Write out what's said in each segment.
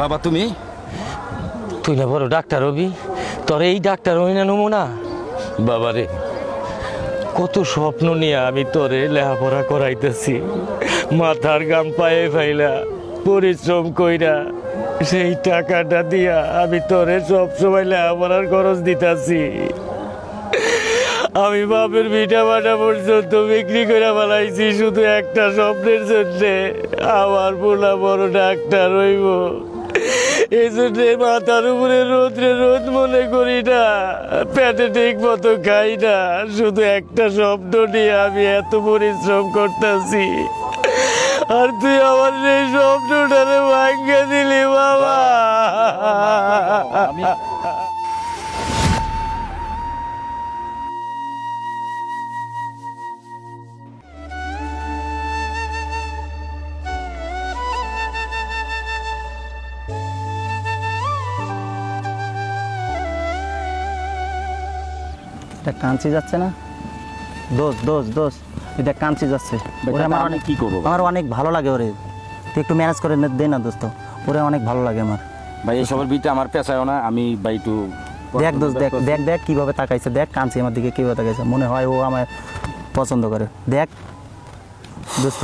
বাবা তুমি? তুই না বড় ডাক্তার হবি? তোর এই ডাক্তার হই না নমুনা? বাবা রে। কত স্বপ্ন নিয়ে আমি তোরে লেখাপড়া করাইতেছি। মাথার গাম পায়ে ফাইলা পরিশ্রম কইরা সেই টাকাটা দিয়া আমি তোরে সব সময় লেখাপড়ার খরচ দিতাছি। আমি বাপের ভিটা বাটা পর্যন্ত বিক্রি করে ফেলাইছি শুধু একটা স্বপ্নের জন্যে। আমার পোলা বড় ডাক্তার হইব। এই মাথার উপরে রোদ্রে রোদ মনে করি না। পেটে ঠিক মতো খাই না। শুধু একটা স্বপ্ন নিয়ে আমি এত পরিশ্রম করতেছি। আর তুই আমার সেই স্বপ্নটারে ভাঙ্গে দিলি, বাবা। কাঞ্চি যাচ্ছে না। দোষ দোষ দোষ। এটা কাঞ্চি যাচ্ছে। ওরে আমার অনেক কি করব আমার অনেক ভালো লাগে ওরে। তুই একটু ম্যানেজ করে দে না দোস্ত। ওরে অনেক ভালো লাগে আমার। ভাই এইসবের বিটা আমার পেশায় না। আমি ভাই একটু দেখ দোষ দেখ দেখ দেখ কীভাবে তাকাইছে। দেখ কাঞ্চি আমার দিকে কীভাবে তাকাইছে। মনে হয় ও আমার পছন্দ করে। দেখ। দোস্ত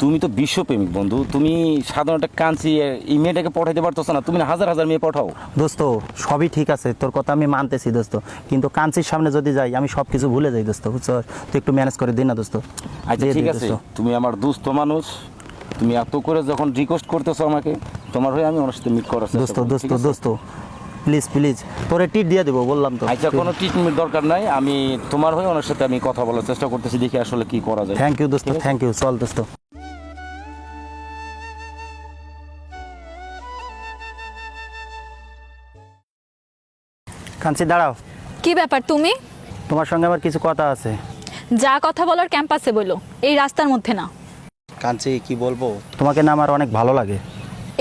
তুমি তো বিশ্বপ্রেমিক বন্ধু। তুমি সাধারণ একটা কাঞ্চি এই মেয়েটাকে পাঠাইতে পারতেছো না। তুমি হাজার হাজার মেয়ে পাঠাও। দোস্ত সবই ঠিক আছে তোর কথা আমি মানতেছি দোস্ত। কিন্তু কাঞ্চির সামনে যদি যাই আমি সব কিছু ভুলে যাই দোস্ত বুঝছ? তুই একটু ম্যানেজ করে দিন না দোস্ত। আচ্ছা ঠিক আছে। তুমি আমার দুস্থ মানুষ। তুমি এত করে যখন রিকোয়েস্ট করতেছো আমাকে তোমার হয়ে আমি ওনার সাথে মিট করার দোস্ত দোস্ত দোস্ত। প্লিজ প্লিজ তোরে টিট দিয়ে দেবো বললাম তো। আচ্ছা কোনো ট্রিটমেন্ট দরকার নাই। আমি তোমার হয়ে ওনার সাথে আমি কথা বলার চেষ্টা করতেছি দেখি আসলে কি করা যায়। থ্যাংক ইউ দোস্ত থ্যাংক ইউ চল দোস্ত। কাঞ্চি দাঁড়াও। কি ব্যাপার তুমি? তোমার সঙ্গে আমার কিছু কথা আছে। যা কথা বলার ক্যাম্পাসে বলো এই রাস্তার মধ্যে না। কাঞ্চি কি বলব? তোমাকে না আমার অনেক ভালো লাগে।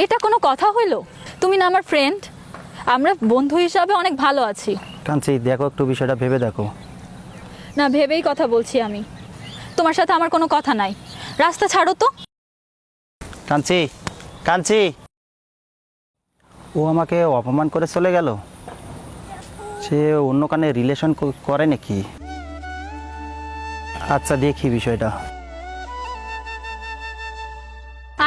এটা কোনো কথা হইল? তুমি না আমার ফ্রেন্ড আমরা বন্ধু হিসাবে অনেক ভালো আছি। কাঞ্চি দেখো একটু বিষয়টা ভেবে দেখো। না ভেবেই কথা বলছি আমি। তোমার সাথে আমার কোনো কথা নাই। রাস্তা ছাড়ো তো। কাঞ্চি কাঞ্চি ও আমাকে অপমান করে চলে গেল? সে অন্য কানে রিলেশন করে নাকি? আচ্ছা দেখি বিষয়টা।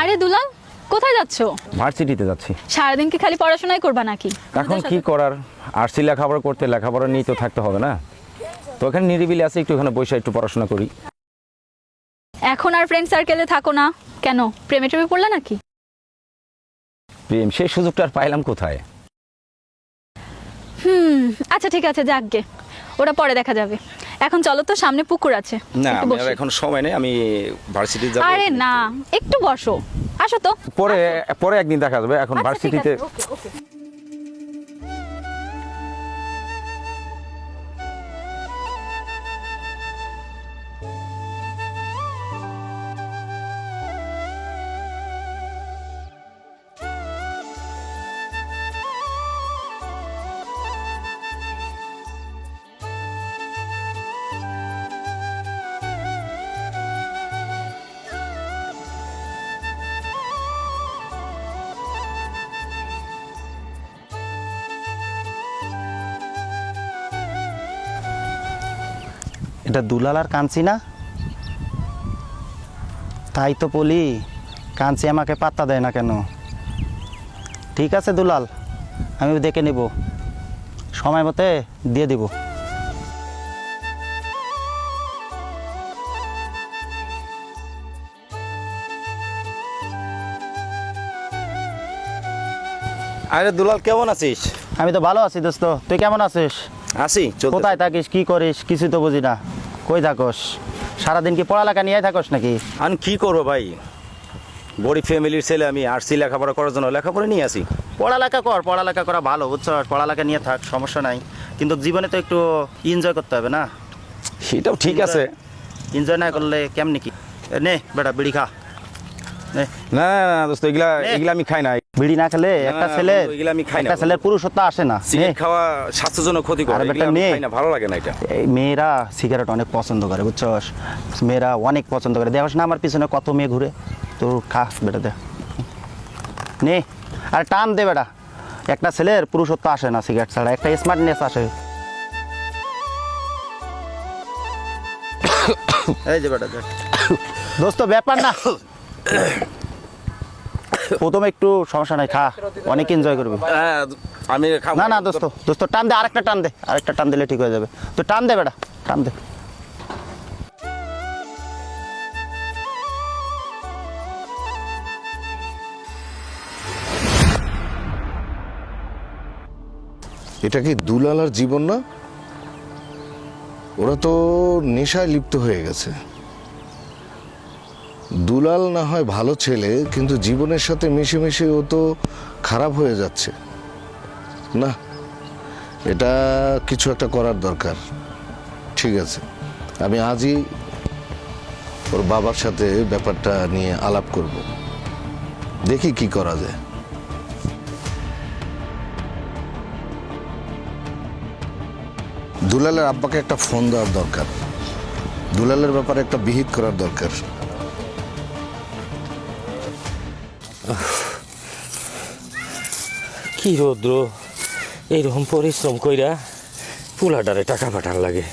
আরে দুলাল কোথায় যাচ্ছো? ভার্সিটিতে যাচ্ছি। সারাদিন কি খালি পড়াশোনাই করবা নাকি? এখন কি করার? আরসি লেখাপড়া করতে লেখাপড়া নিয়ে তো থাকতে হবে না? তো এখানে নিরিবিলি আছে একটু এখানে বসে একটু পড়াশোনা করি। এখন আর ফ্রেন্ড সার্কেলে থাকো না। কেন? প্রেমে টেমে পড়লে নাকি? প্রেম সেই সুযোগটা আর পাইলাম কোথায়? হুম আচ্ছা ঠিক আছে যাকগে। ওটা পরে দেখা যাবে। এখন চলো তো সামনে পুকুর আছে। না আমার আমি এখন সময় নেই আমি ভার্সিটি যাব। আরে না একটু বসো। আসো তো। পরে পরে একদিন দেখা যাবে এখন ভার্সিটিতে ওকে ভার্সিটিতে এটা দুলাল আর কাঞ্চি না? তাই তো বলি কাঞ্চি আমাকে পাত্তা দেয় না কেন? ঠিক আছে দুলাল আমি দেখে নেব। সময় মতে দিয়ে দেব। আরে দুলাল কেমন আছিস? আমি তো ভালো আছি দোস্ত তুই কেমন আছিস? আসি কোথায় থাকিস কি করিস কিছু তো বুঝি না। কই থাকস? সারাদিন কি পড়ালেখা নিয়ে থাকস নাকি? আমি কি করব ভাই? গরিব ফ্যামিলির ছেলে আমি আরসি লেখাপড়া করার জন্য লেখাপড়া নিয়ে আসি। পড়ালেখা কর পড়ালেখা করা ভালো বুঝছ? পড়ালেখা নিয়ে থাক সমস্যা নাই। কিন্তু জীবনে তো একটু এনজয় করতে হবে না? সেটাও ঠিক আছে। এনজয় না করলে কেমনি কি? নে বেটা বিড়ি খা। নে। না না, না দোস্ত এগুলা এগুলা আমি খাই না বিড়ি না খেলে একটা ছেলে আমি খাই একটা ছেলের পুরুষত্ব আসে না। সিগারেট খাওয়া স্বাস্থ্যের জন্য ক্ষতি করে। খাই না ভালো লাগে না এটা। এই মেয়েরা সিগারেট অনেক পছন্দ করে বুঝছস? মেয়েরা অনেক পছন্দ করে। দেখোস না আমার পিছনে কত মেয়ে ঘুরে। তো খা বেটা দে। নে আর টান দে বেটা। একটা ছেলের পুরুষত্ব আসে না সিগারেট ছাড়া একটা স্মার্টনেস আসে। এই যে বেটা দোস্ত ব্যাপার না। প্রথমে একটু সমস্যা নাই খা। অনেক এনজয় করবে। হ্যাঁ, আমি না না দোস্ত দোস্ত টান দে আরেকটা টান দে আরেকটা টান দিলে ঠিক হয়ে যাবে। তো টান দে বেটা টান দে। এটা কি দুলালার জীবন না? ওরা তো নেশায় লিপ্ত হয়ে গেছে। দুলাল না হয় ভালো ছেলে, কিন্তু জীবনের সাথে মিশে মিশে ও তো খারাপ হয়ে যাচ্ছে। না, এটা কিছু একটা করার দরকার। ঠিক আছে, আমি আজই ওর বাবার সাথে ব্যাপারটা নিয়ে আলাপ করব। দেখি কি করা যায়। দুলালের আব্বাকে একটা ফোন দেওয়ার দরকার। দুলালের ব্যাপারে একটা বিহিত করার দরকার। কি রৌদ্র? এইরকম পরিশ্রম কইরা পোলাডারে টাকা পাঠান লাগে।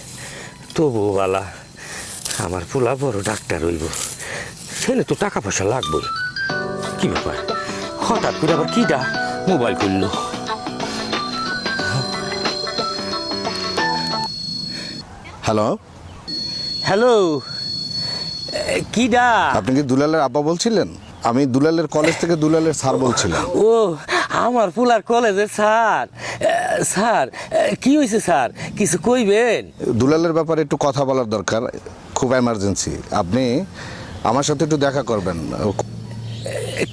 তবু বালা আমার পোলা বড় ডাক্তার হইব। সেনে তো টাকা পয়সা লাগবই। কি ব্যাপার? হঠাৎ করে আবার কিডা মোবাইল করল হ্যালো? হ্যালো? কিডা? আপনি কি দুলালের আব্বা বলছিলেন? আমি দুলালের কলেজ থেকে দুলালের স্যার বলছিলাম। ও আমার পোলার কলেজে স্যার স্যার কি হয়েছে স্যার? কিছু কইবেন? দুলালের ব্যাপারে একটু কথা বলার দরকার খুব এমার্জেন্সি আপনি আমার সাথে একটু দেখা করবেন।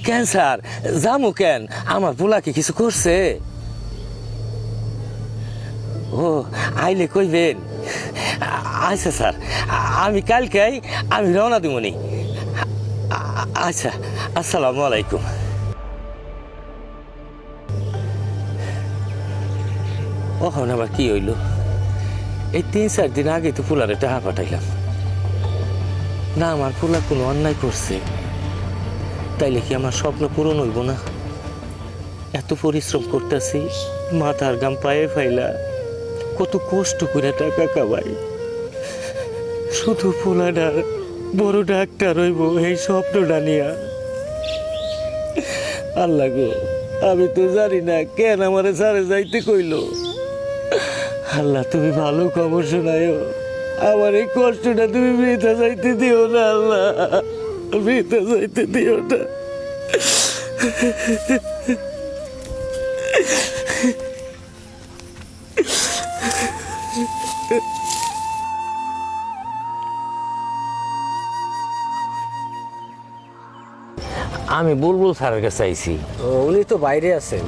কেন স্যার? জামু কেন? আমার পোলাকে কিছু করছে? ও আইলে কইবেন। আচ্ছা স্যার আমি কালকেই আমি রওনা দিবনি আচ্ছা আসসালামু আলাইকুম। ওখন আবার কি হইল? এই তিন চার দিন আগে তো পোলারে টাকা পাঠাইলাম। না, আমার পোলা কোনো অন্যায় করছে। তাইলে কি আমার স্বপ্ন পূরণ হইব না? এত পরিশ্রম করতেছি, মাথার গাম পায়ে ফাইলা, কত কষ্ট করে টাকা কামাই। শুধু পোলাডার বড় ডাক্তার হইব এই স্বপ্নটা নিয়া। আল্লাহ গো, আমি তো জানি না কেন আমারে সারে যাইতে কইলো। আল্লাহ তুমি ভালো খবর শোনায়ও। আমার এই কষ্টটা তুমি বৃথা যাইতে দিও না আল্লাহ। বৃথা যাইতে দিও না। আমি বুলবুল স্যারের কাছে আইছি। উনি তো বাইরে আছেন।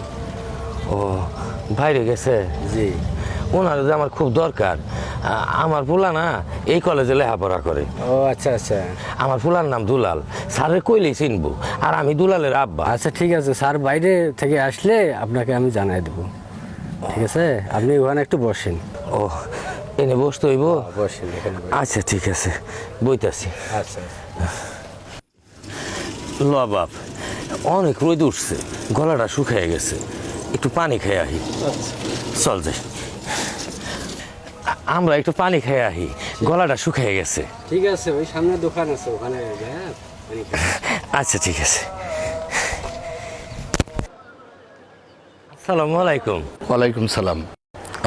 ও বাইরে গেছে? জি। ওনার যে আমার খুব দরকার আমার পোলা না এই কলেজে লেখাপড়া করে। ও আচ্ছা আচ্ছা। আমার পোলার নাম দুলাল। স্যারের কইলেই চিনবো আর আমি দুলালের আব্বা। আচ্ছা ঠিক আছে স্যার বাইরে থেকে আসলে আপনাকে আমি জানাই দেবো। ঠিক আছে? আপনি ওখানে একটু বসেন। ও এনে বসতে হইব? বসেন এখানে আচ্ছা ঠিক আছে বইতাছি। আচ্ছা ল বাপ অনেক রোদ উঠছে গলাটা শুকিয়ে গেছে। একটু পানি খেয়ে আহি। চল যাই। আমরা একটু পানি খেয়ে আহি গলাটা শুকিয়ে গেছে। ঠিক আছে ওই সামনে দোকান আছে ওখানে হ্যাঁ। আচ্ছা ঠিক আছে। আসসালামু আলাইকুম। ওয়ালাইকুম সালাম।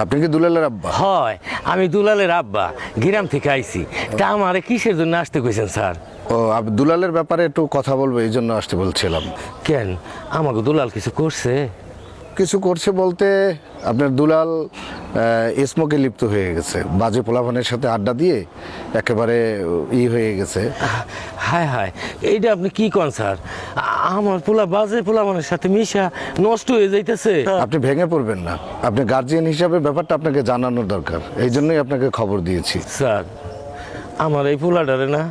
আপনি কি দুলালের আব্বা? হয় আমি দুলালের আব্বা গ্রাম থেকে আইছি। তা আমারে কিসের জন্য আসতে কইছেন স্যার? ও দুলালের ব্যাপারে একটু কথা বলব এই জন্য আসতে বলছিলাম। কেন? আমাকে দুলাল কিছু করছে? কিছু করছে বলতে আপনার দুলাল স্মোকে লিপ্ত হয়ে গেছে। বাজে পোলাভানের সাথে আড্ডা দিয়ে একেবারে ই হয়ে গেছে। হায় হায় এইটা আপনি কি কন স্যার? আমার পোলা বাজে পোলা মানের সাথে মিশা নষ্ট হয়ে যাইতেছে। আপনি ভেঙে পড়বেন না। আপনি গার্জিয়ান হিসাবে ব্যাপারটা আপনাকে জানানোর দরকার। এই জন্যই আপনাকে খবর দিয়েছি। স্যার আমার এই পোলাটারে না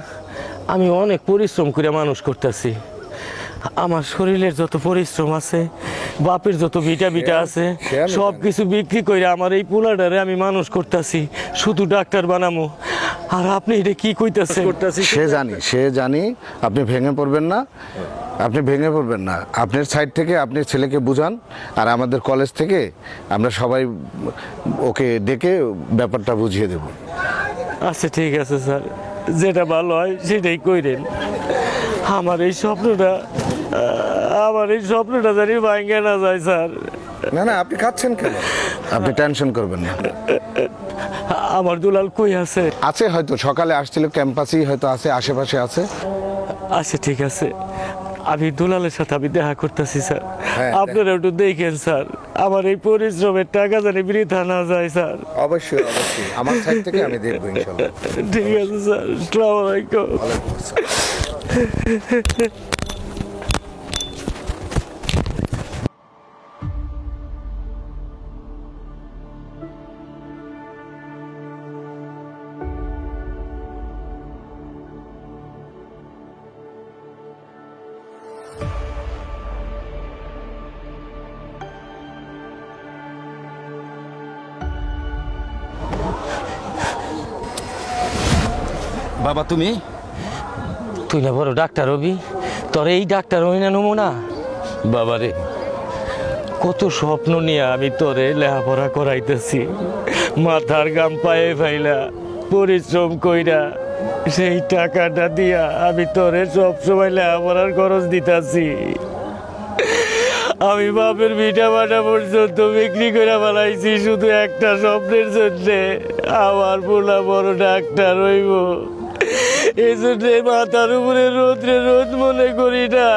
আমি অনেক পরিশ্রম করে মানুষ করতেছি। আমার শরীরের যত পরিশ্রম আছে বাপের যত ভিটা ভিটা আছে সব কিছু বিক্রি করে আমার এই পোলাটারে আমি মানুষ করতেছি শুধু ডাক্তার বানামো। আর আপনি এটা কি কইতাছেন? সে জানি সে জানি আপনি ভেঙে পড়বেন না আপনি ভেঙে পড়বেন না। আপনার সাইড থেকে আপনি ছেলেকে বুঝান আর আমাদের কলেজ থেকে আমরা সবাই ওকে ডেকে ব্যাপারটা বুঝিয়ে দেব। আচ্ছা ঠিক আছে স্যার। যেটা ভালো হয় সেটাই কইরেন। আমার এই স্বপ্নটা আমার এই স্বপ্নটা জানি ভাঙ্গে না যায় স্যার। না না আপনি খাচ্ছেন কেন? আপনি টেনশন করবেন না। আমার দুলাল কই আছে? আছে হয়তো সকালে আসছিল ক্যাম্পাসেই হয়তো আছে আশেপাশে আছে। আচ্ছা ঠিক আছে। আমি দুলালের সাথে আমি দেখা করতেছি স্যার। হ্যাঁ, আপনারা একটু দেখেন স্যার। আমার এই পরিশ্রমের টাকা জানি বৃথা না যায় স্যার। অবশ্যই অবশ্যই। আমার সাইড থেকে আমি দেখব ইনশাল্লাহ। ঠিক আছে স্যার। আসসালামু আলাইকুম। বাবা তুমি? তুই না বড় ডাক্তার হবি? তোর এই ডাক্তার হই না নমুনা? বাবারে কত স্বপ্ন নিয়ে আমি তোরে লেখাপড়া করাইতেছি। মাথার গাম পায়ে ফাইলা পরিশ্রম কইরা সেই টাকাটা দিয়া আমি তোরে সব সময় লেখাপড়ার খরচ দিতাছি। আমি বাপের ভিটা বাটা পর্যন্ত বিক্রি করে ফেলাইছি শুধু একটা স্বপ্নের জন্যে। আমার পোলা বড় ডাক্তার হইব। এই জন্যে মাথার উপরে রোদ্রে রোদ মনে করি না।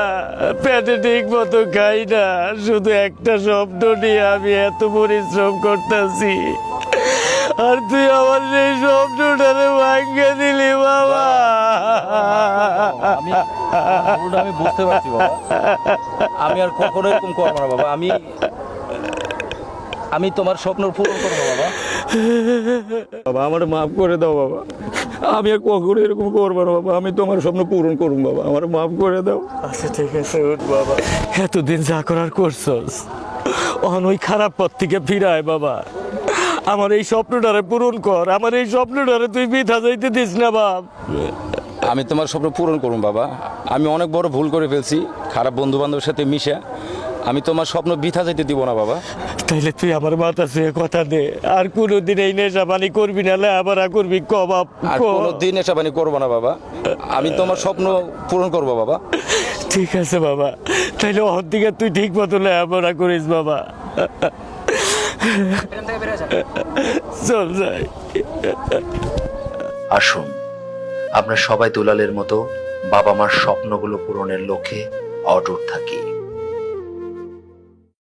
পেটে ঠিক মতো খাই না। শুধু একটা স্বপ্ন নিয়ে আমি এত পরিশ্রম করতেছি। আর তুই আমার সেই স্বপ্নটারে ভাঙ্গে দিলি বাবা। আমি আমি বুঝতে পারছি বাবা। আমি আর কখনো এরকম করব না বাবা। আমি আমি তোমার স্বপ্ন পূরণ করব বাবা। বাবা আমার মাফ করে দাও বাবা। আমি আর কখনো এরকম করব না বাবা। আমি তোমার স্বপ্ন পূরণ করুন বাবা। আমার মাফ করে দাও। আচ্ছা ঠিক আছে উঠ বাবা। এতদিন যা করার করছস অন ওই খারাপ পথ থেকে ফিরায় বাবা। আমার এই স্বপ্নটারে পূরণ কর আমার এই স্বপ্নটারে তুই মিথা যাইতে দিস না বাপ। আমি তোমার স্বপ্ন পূরণ করুন বাবা। আমি অনেক বড় ভুল করে ফেলছি খারাপ বন্ধু বান্ধবের সাথে মিশে। আমি তোমার স্বপ্ন বৃথা যেতে দিব না বাবা। তাইলে তুই আমার মাথা ছুঁয়ে কথা দে। আর কোনো কোনোদিন এই নেশা পানি করবি না আবার আর করবি ক বাপ আর ক। কোনো দিন এসব আমি করব না বাবা। আমি তোমার স্বপ্ন পূরণ করব বাবা। ঠিক আছে বাবা। তাইলে ওর দিকে তুই ঠিক মতো লেখাপড়া করিস বাবা। চল যাই। আসুন। আমরা সবাই দুলালের মতো বাবা মার স্বপ্নগুলো পূরণের লক্ষ্যে অটুট থাকি।